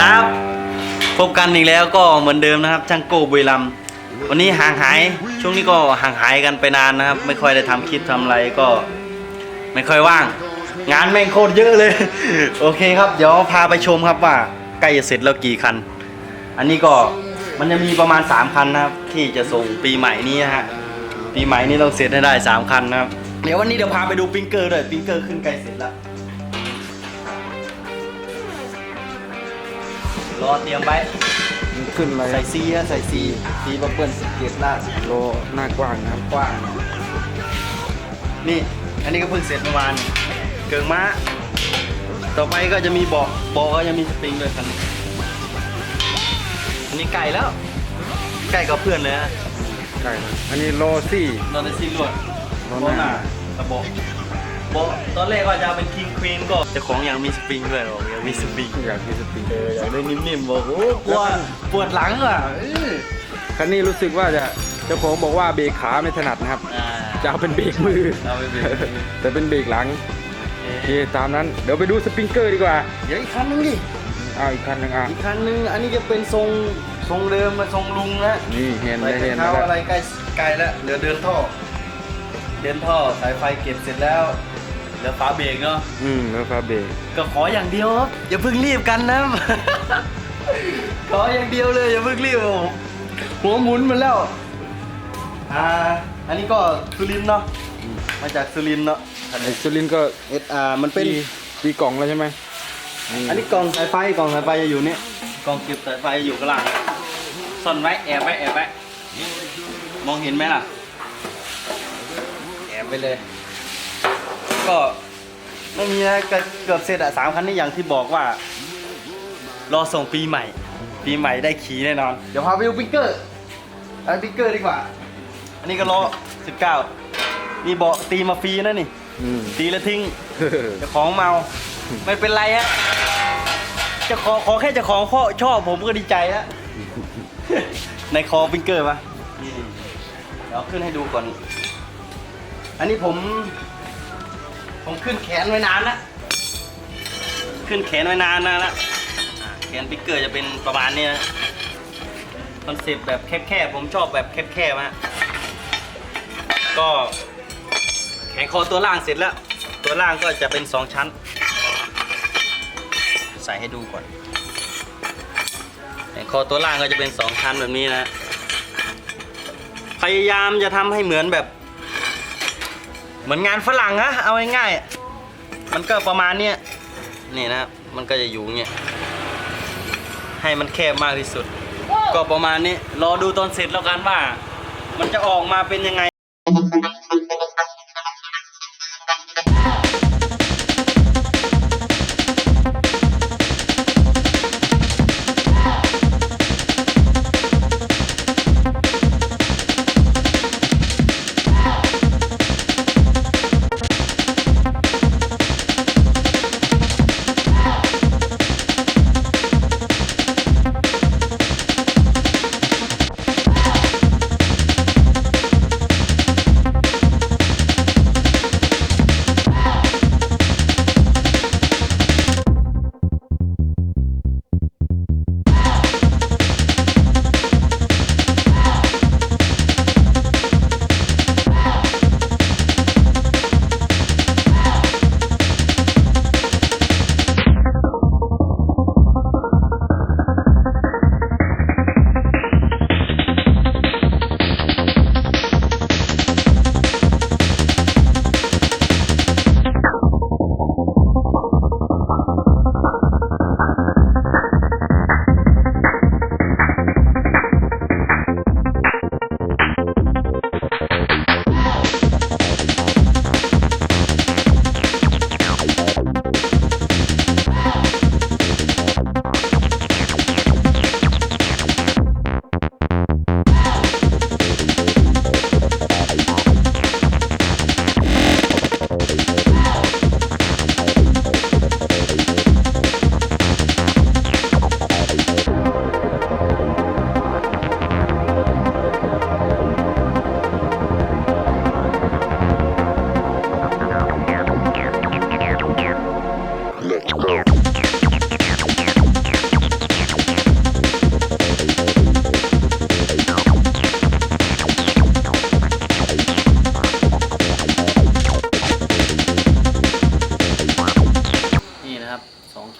ครับพบกันอีกแล้วก็เหมือนเดิมนะครับ ช่างโก้บุรีรัมย์วันนี้ห่างหาย ช่วงนี้ก็ห่างหายกันไปนานนะครับ ไม่ค่อยได้ทำคลิปทำอะไรก็ ไม่ค่อยว่าง งานแม่งโคตรเยอะเลย โอเคครับ เดี๋ยวพาไปชมครับว่าใกล้จะเสร็จแล้วกี่คัน อันนี้ก็มันจะมีประมาณ 3 คันนะครับ ที่จะส่งปีใหม่นี้นะฮะปีใหม่นี้ต้องเสร็จให้ได้ 3 คันนะครับ เดี๋ยววันนี้เดี๋ยวพาไปดูปิงเกอร์ด้วยปิงเกอร์ขึ้นใกล้เสร็จแล้ว เตรียมไว้ มันขึ้นอะไรใส่ซีฮะใส่ซีซีบับเบิ้ลสเก็ตล่าสุดโลหน้ากว้างนะครับกว้าง นี่ อันนี้ก็เพิ่งเสร็จเมื่อวานเกิงม้า ต่อไปก็จะมีเบาะเบาะก็จะมีสปริงด้วยคันนี้อันนี้ไก่แล้ว ไก่กับเพื่อนเลยนะใช่ครับอันนี้โลซี่ นอนในซีลวดล้อหน้าตะเบาะเบาะตอนแรกก็จะเอาเป็นคิงควีนก็เจ้าของอยากมีสปริงด้วยหรอกอยากมีสปริงอยากมีสปริงเอออยากได้นิ่มๆบอกโอ้กลัวปวดหลังอะเออคันนี้รู้สึกว่าจะเจ้าของบอกว่าเบรกขาไม่ถนัดนะครับ อ่าจะเอาเป็นเบรกมือ เอาไปเบรกมือแต่เป็นเบรกหลังโอเคตามนั้น เดี๋ยวไปดูสปริงเกอร์ดีกว่าเดี๋ยวอีกคันนึงดิเอาอีกคันหนึงอะอีกคันนึงอันนี้จะเป็นทรงทรงเดิมมาทรงลุงนะ นี่เห็นใส่ได้เห็นเท้าแล้วอะไรใกล้ใกล้แล้วเดี๋ยวเดินท่อ เดินท่อสายไฟเก็บเสร็จแล้ว เหลือฝาเบรกเนาะอืมแล้วฟ้าเบรกก็ขออย่างเดียวครับอย่าเพิ่งรีบกันนะ ขออย่างเดียวเลยอย่าเพิ่งรีบโอ้โหหัวหมุนหมาแล้วอ่าอันนี้ก็สุรินทร์เนาะมาจากสุรินทร์เนาะไอ้สุรินทร์ก็ SR มันเป็น ตีตีกล่องแล้วใช่ไหมอันนี้กล่องสายไฟกล่องสายไฟจะอยู่นี่กล่องเก็บสายไฟอยู่ข้างล่างซ่อนไว้แอบไว้แอบไว้มองเห็นไหมล่ะแอบไปเลย ก็ไม่มีนะก็เกือบเสร็จอะสามคันนี้อย่างที่บอกว่า รอส่งปีใหม่ ปีใหม่ได้ขี่แน่นอน เดี๋ยวพาไปดูปิงเกอร์เอาปิงเกอร์ดีกว่า อันนี้ก็ล้อ19นี่เบาะตีมาฟรีนะนี่ อืม ตีแล้วทิ้ง เจ้าของเมา ไม่เป็นไรฮะเจะขอขอแค่เจ้าของพ่อชอบผมก็ดีใจฮะในคอฟิงเกอร์ปะนี่เดี๋ยวขึ้นให้ดูก่อน อันนี้ผม ผมขึ้นแขนไว้นานละขึ้นแขนไว้นานนะละแขนฟิงเกอร์จะเป็นประมาณนี้นะคอนเซ็ปต์แบบแคบๆผมชอบแบบแคบๆฮะก็แขนคอตัวล่างเสร็จแล้ว ตัวล่างก็จะเป็นสองชั้น ใส่ให้ดูก่อนแขนคอตัวล่างก็จะเป็นสองชั้นแบบนี้นะ พยายามจะทำให้เหมือนแบบ เหมือนงานฝรั่งนะเอาง่ายๆมันก็ประมาณเนี้ยนี่นะครับมันก็จะอยู่เงี้ยให้มันแคบมากที่สุด ก็ประมาณนี้รอดูตอนเสร็จแล้วกันว่า มันจะออกมาเป็นยังไง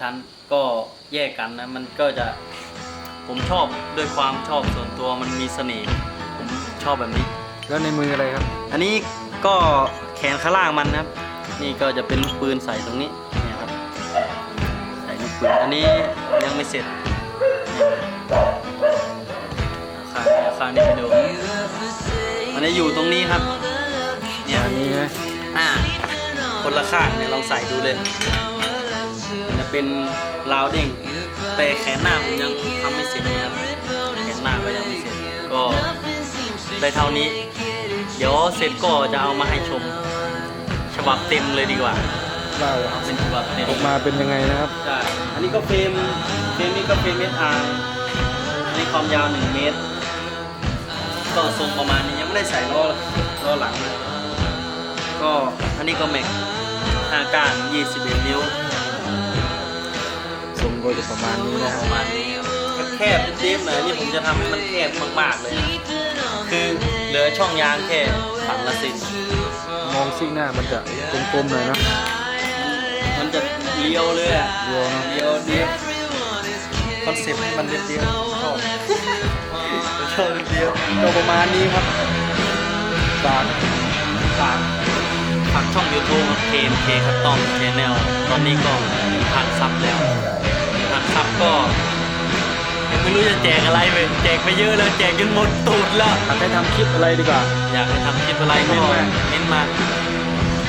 ชั้นก็แยกกันนะ มันก็จะผมชอบด้วยความชอบส่วนตัวมันมีเสน่ห์ผมชอบแบบนี้ แล้วในมืออะไรครับ อันนี้ก็แขนข้างล่างมันนะครับ นี่ก็จะเป็นลูกปืนใส่ตรงนี้เนี่ยครับใส่ลูกปืนอันนี้ยังไม่เสร็จข้างนี้ข้างนี้ไปดูอันนี้อยู่ตรงนี้ครับเนี่ยอันนี้นะอ่าคนละข้างเนี่ยลองใส่ดูเลยมัน จะเป็นราวเด้งแต่แขนหน้าผมยังทำไม่เสร็จนะครับแขนหน้าก็ยังไม่เสร็จก็ได้เท่านี้ เดี๋ยวเสร็จก็จะเอามาให้ชม ฉบับเต็มเลยดีกว่าได้ครับเป็นฉบับเต็มออกมาเป็นยังไงนะครับใช่อันนี้ก็เฟรมเฟรมนี้ก็เฟรมเมตรอาร์อันนี้ความยาว 1 เมตร ก็ทรงประมาณนี้ยังไม่ได้ใส่ล้อล้อหลังเลยก็อันนี้ก็แม็ก5ก้าน21 นิ้ว ทรงก็จะประมาณนี้นะคปรับระมาณนี้ครับแคบๆเต็มๆเลยอันนี่ผมจะทำให้มันแคบมากๆเลยนะคือเหลือช่องยางแค่ฝั่งละเซนมองซิ่งหน้ามันจะกลมๆหน่อยเนอะมันจะเลี้ยวเลยอะเลี้ยวเนอะเลี้ยวเรียบคอนเซ็ปต์ให้มันเรียบเรียบชอบชอบเรียบเรียบก็ประมาณนี้ครับฝากฝากฝากช่อง YouTube ครับเคมเคคัตตอมชแนลตอนนี้ก็พันซับแล้ว พันซับก็ยังไม่รู้จะแจกอะไรไปแจกไปเยอะแล้วแจกจนหมดตูดแล้วอยากให้ทำคลิปอะไรดีกว่า อยากให้ทำคลิปอะไรก็เม้นต์มา เม้นต์มา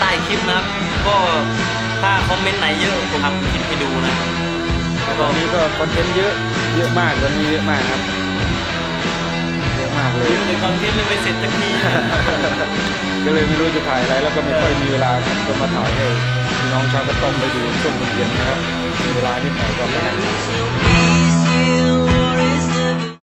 ใต้คลิปนะครับ ก็ถ้าคอมเมนต์ไหนเยอะผมทำคลิปให้ดูนะตอนนี้ก็คอนเทนต์เยอะ เยอะมากวันนี้เยอะมากครับ เยอะมากเลยแต่คอนเทนต์ยังไม่เสร็จสักทีก็เลยไม่รู้จะถ่ายอะไรแล้วก็ไม่ค่อยมีเวลาครับก็มาถ่ายให้พี่น้องชาวกระต้อมไปดูช่วงเย็นๆนะครับมี เวลานิดหน่อยก็มานั่ง